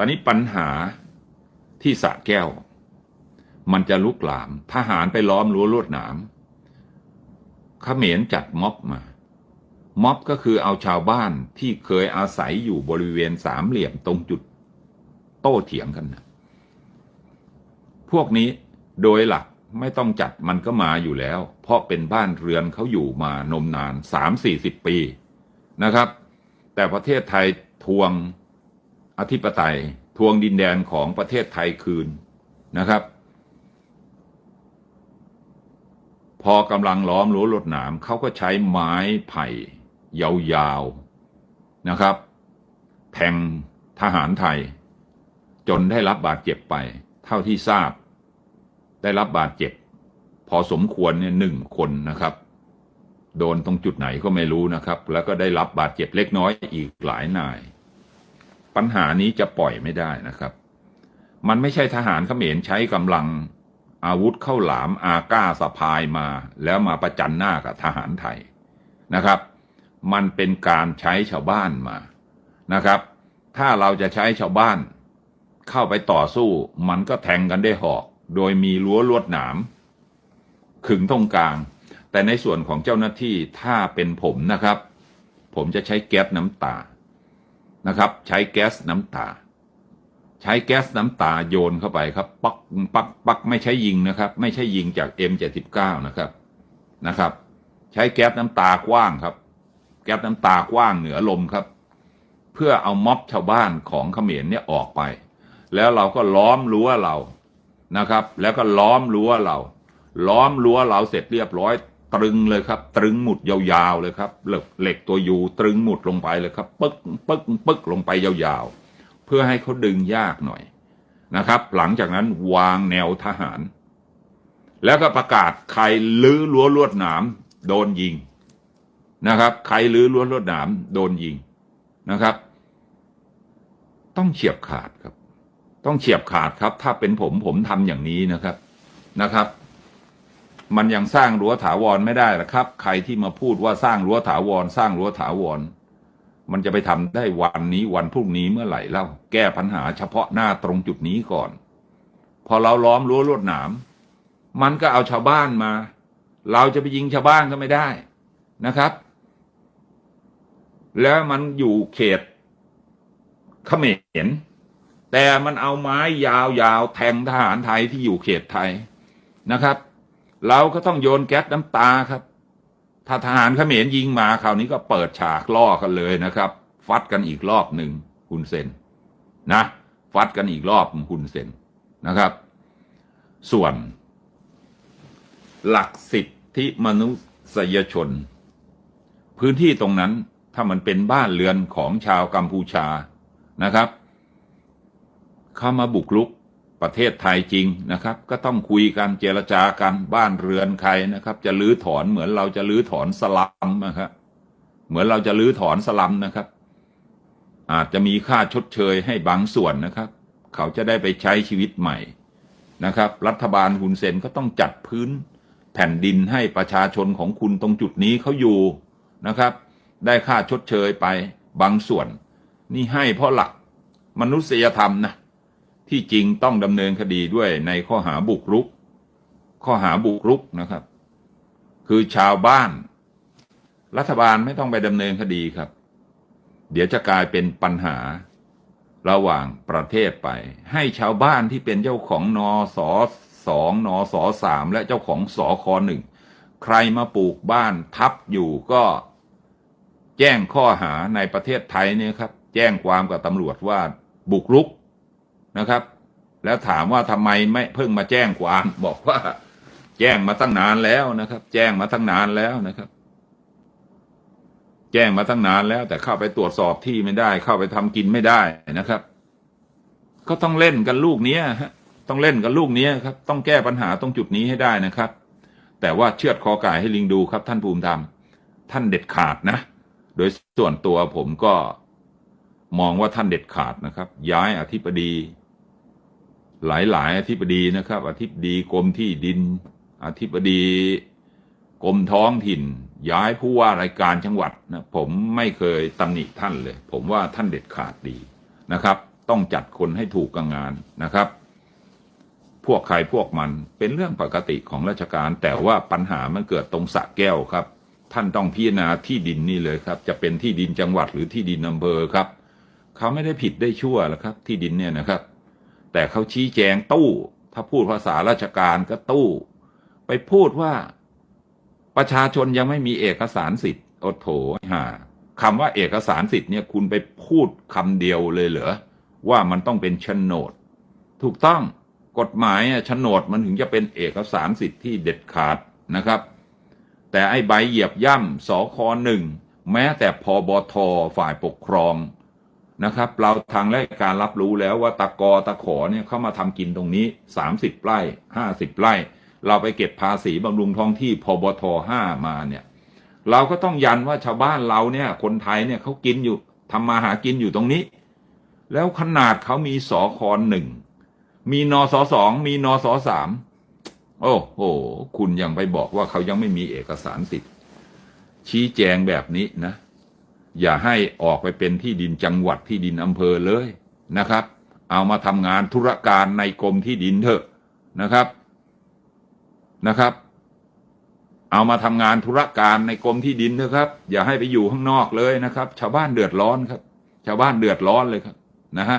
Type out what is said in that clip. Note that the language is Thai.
ตอนนี้ปัญหาที่สะแก้ว มันจะลุกลาม ทหารไปล้อมรั้วลวดหนามเขมรจัดม็อบมา ม็อบก็คือเอาชาวบ้านที่เคยอาศัยอยู่บริเวณสามเหลี่ยมตรงจุดโต้เถียงกันนะพวกนี้โดยหลักไม่ต้องจัดมันก็มาอยู่แล้ว เพราะเป็นบ้านเรือนเขาอยู่มานมนานสามสี่สิบปีนะครับ แต่ประเทศไทยทวง อธิปไตยทวงดินแดนของประเทศไทยคืนนะครับ พอกำลังล้อมรั้วรวดหนามเขาก็ใช้ไม้ไผ่ยาวๆนะครับ แทงทหารไทย จนได้รับบาดเจ็บไป เท่าที่ทราบ ได้รับบาดเจ็บ พอสมควรเนี่ยหนึ่งคนนะครับ โดนตรงจุดไหนก็ไม่รู้นะครับ แล้วก็ได้รับบาดเจ็บเล็กน้อยอีกหลายนาย ปัญหานี้จะปล่อยไม่ได้นะครับ มันไม่ใช่ทหารเขมรใช้กำลังอาวุธเข้าหลามอาก้าสะพายมา แล้วมาประจันหน้ากับทหารไทยนะครับ มันเป็นการใช้ชาวบ้านมานะครับ ถ้าเราจะใช้ชาวบ้าน เข้าไปต่อสู้ มันก็แทงกันได้หอก โดยมีรั้วลวดหนามขึงตรงกลาง แต่ในส่วนของเจ้าหน้าที่ถ้าเป็นผมนะครับ ผมจะใช้แก๊สน้ำตา นะครับ ใช้แก๊สน้ำตา ใช้แก๊สน้ำตาโยนเข้าไปครับปักปักปักไม่ใช่ยิงนะครับ ไม่ใช่ยิงจาก M79 นะครับนะครับ ใช้แก๊สน้ำตากว้างครับ แก๊สน้ำตากว้างเหนือลมครับ เพื่อเอาม็อบชาวบ้านของเขมรเนี่ยออกไป แล้วเราก็ล้อมรั้วเรานะครับ แล้วก็ล้อมรั้วเรา ล้อมรั้วเราเสร็จเรียบร้อย ตรึงเลยครับ ตรึงหมุดยาวๆเลยครับเหล็กเหล็กตัวยูตรึงหมุดลงไปเลยครับปึ๊กปึ๊กปึ๊กลงไปยาวๆ เพื่อให้เขาดึงยากหน่อยนะครับ หลังจากนั้นวางแนวทหาร แล้วก็ประกาศใครลื้อรั้วลวดหนามโดนยิงนะครับ ใครลื้อรั้วลวดหนามโดนยิงนะครับ ต้องเฉียบขาดครับ ต้องเฉียบขาดครับ ถ้าเป็นผมผมทำอย่างนี้นะครับนะครับ มันยังสร้างรั้วถาวรไม่ได้หรอครับ ใครที่มาพูดว่าสร้างรั้วถาวร สร้างรั้วถาวร มันจะไปทำได้วันนี้วันพรุ่งนี้เมื่อไหร่เล่าแก้ปัญหาเฉพาะหน้าตรงจุดนี้ก่อน พอเราล้อมรั้วลวดหนาม มันก็เอาชาวบ้านมา เราจะไปยิงชาวบ้านก็ไม่ได้นะครับ แล้วมันอยู่เขตเขมรแต่มันเอาไม้ยาวๆแทงทหารไทยที่อยู่เขตไทยนะครับ เราก็ต้องโยนแก๊สน้ำตาครับ ถ้าทหารเขมรยิงมาคราวนี้ก็เปิดฉากล่อกันเลยนะครับ ฟัดกันอีกรอบหนึ่งคุณเซนนะฟัดกันอีกรอบคุณเซนนะครับ ส่วน หลักสิทธิมนุษยชน พื้นที่ตรงนั้นถ้ามันเป็นบ้านเรือนของชาวกัมพูชานะครับเข้ามาบุกรุก ประเทศไทยจริงนะครับ ก็ต้องคุยกันเจรจากันบ้านเรือนใครนะครับ จะลื้อถอนเหมือนเราจะลื้อถอนสลัมนะครับเหมือนเราจะลื้อถอนสลัมนะครับ อาจจะมีค่าชดเชยให้บางส่วนนะครับ เขาจะได้ไปใช้ชีวิตใหม่นะครับ รัฐบาลฮุนเซนก็ต้องจัดพื้นแผ่นดินให้ประชาชนของคุณตรงจุดนี้เขาอยู่นะครับ ได้ค่าชดเชยไปบางส่วน นี่ให้เพราะหลักมนุษยธรรมนะ ที่จริงต้องดำเนินคดีด้วยในข้อหาบุกรุก ข้อหาบุกรุกนะครับ คือชาวบ้าน รัฐบาลไม่ต้องไปดำเนินคดีครับ เดี๋ยวจะกลายเป็นปัญหาระหว่างประเทศไป ให้ชาวบ้านที่เป็นเจ้าของนอสอสองนอสอสามและเจ้าของสอคอหนึ่งใครมาปลูกบ้านทับอยู่ก็แจ้งข้อหาในประเทศไทยเนี่ยครับ แจ้งความกับตำรวจว่าบุกรุก นะครับ แล้วถามว่าทำไมไม่เพิ่งมาแจ้งความบอกว่า แจ้งมาตั้งนานแล้วนะครับ แจ้งมาตั้งนานแล้วนะครับ แจ้งมาตั้งนานแล้ว แต่เข้าไปตรวจสอบที่ไม่ได้ เข้าไปทำกินไม่ได้นะครับ ก็ต้องเล่นกันลูกเนี้ยฮะต้องเล่นกันลูกเนี้ยครับ ต้องแก้ปัญหาตรงจุดนี้ให้ได้นะครับ แต่ว่าเชือดคอไก่ให้ลิงดูครับ ท่านภูมิธรรม ท่านเด็ดขาดนะ โดยส่วนตัวผมก็มองว่าท่านเด็ดขาดนะครับ ย้ายอธิบดี หลาย ๆ อธิบดีนะครับ อธิบดีกรมที่ดิน อธิบดีกรมท้องถิ่น ย้ายผู้ว่ารายการจังหวัดนะผมไม่เคยตำหนิท่านเลย ผมว่าท่านเด็ดขาดดีนะครับ ต้องจัดคนให้ถูกกับงานนะครับ พวกใครพวกมันเป็นเรื่องปกติของราชการ แต่ว่าปัญหามันเกิดตรงสระแก้วครับ ท่านต้องพิจารณาที่ดินนี่เลยครับ จะเป็นที่ดินจังหวัดหรือที่ดินอำเภอครับ เขาไม่ได้ผิดได้ชั่วหรอกครับ ที่ดินเนี่ยนะครับ แต่เขาชี้แจงตู้ ถ้าพูดภาษาราชการก็ตู้ ไปพูดว่า ประชาชนยังไม่มีเอกสารสิทธิ์โอโถห่าคำว่าเอกสารสิทธิ์เนี่ยคุณไปพูดคำเดียวเลยเหรอ ว่ามันต้องเป็นโฉนด ถูกต้องกฎหมายอะโฉนดมันถึงจะเป็นเอกสารสิทธิ์ที่เด็ดขาดนะครับ แต่ไอ้ใบเหยียบย่ำสคหนึ่งแม้แต่พบทฝ่ายปกครอง นะครับ เราทางราชการรับรู้แล้วว่าตะกอตะขอเนี่ยเข้ามาทำกินตรงนี้สามสิบไร่ห้าสิบไร่ เราไปเก็บภาษีบำรุงท้องที่พบทห้ามาเนี่ย เราก็ต้องยันว่าชาวบ้านเราเนี่ยคนไทยเนี่ยเขากินอยู่ทำมาหากินอยู่ตรงนี้ แล้วขนาดเขามีสอคอหนึ่งมีนอสอสองมีนอสอสามโอ้โห คุณยังไปบอกว่าเขายังไม่มีเอกสารสิทธิ์ชี้แจงแบบนี้นะ อย่าให้ออกไปเป็นที่ดินจังหวัดที่ดินอำเภอเลยนะครับ เอามาทำงานธุรการในกรมที่ดินเถอะนะครับนะครับ เอามาทำงานธุรการในกรมที่ดินเถอะครับ อย่าให้ไปอยู่ข้างนอกเลยนะครับ ชาวบ้านเดือดร้อนครับ ชาวบ้านเดือดร้อนเลยครับนะฮะ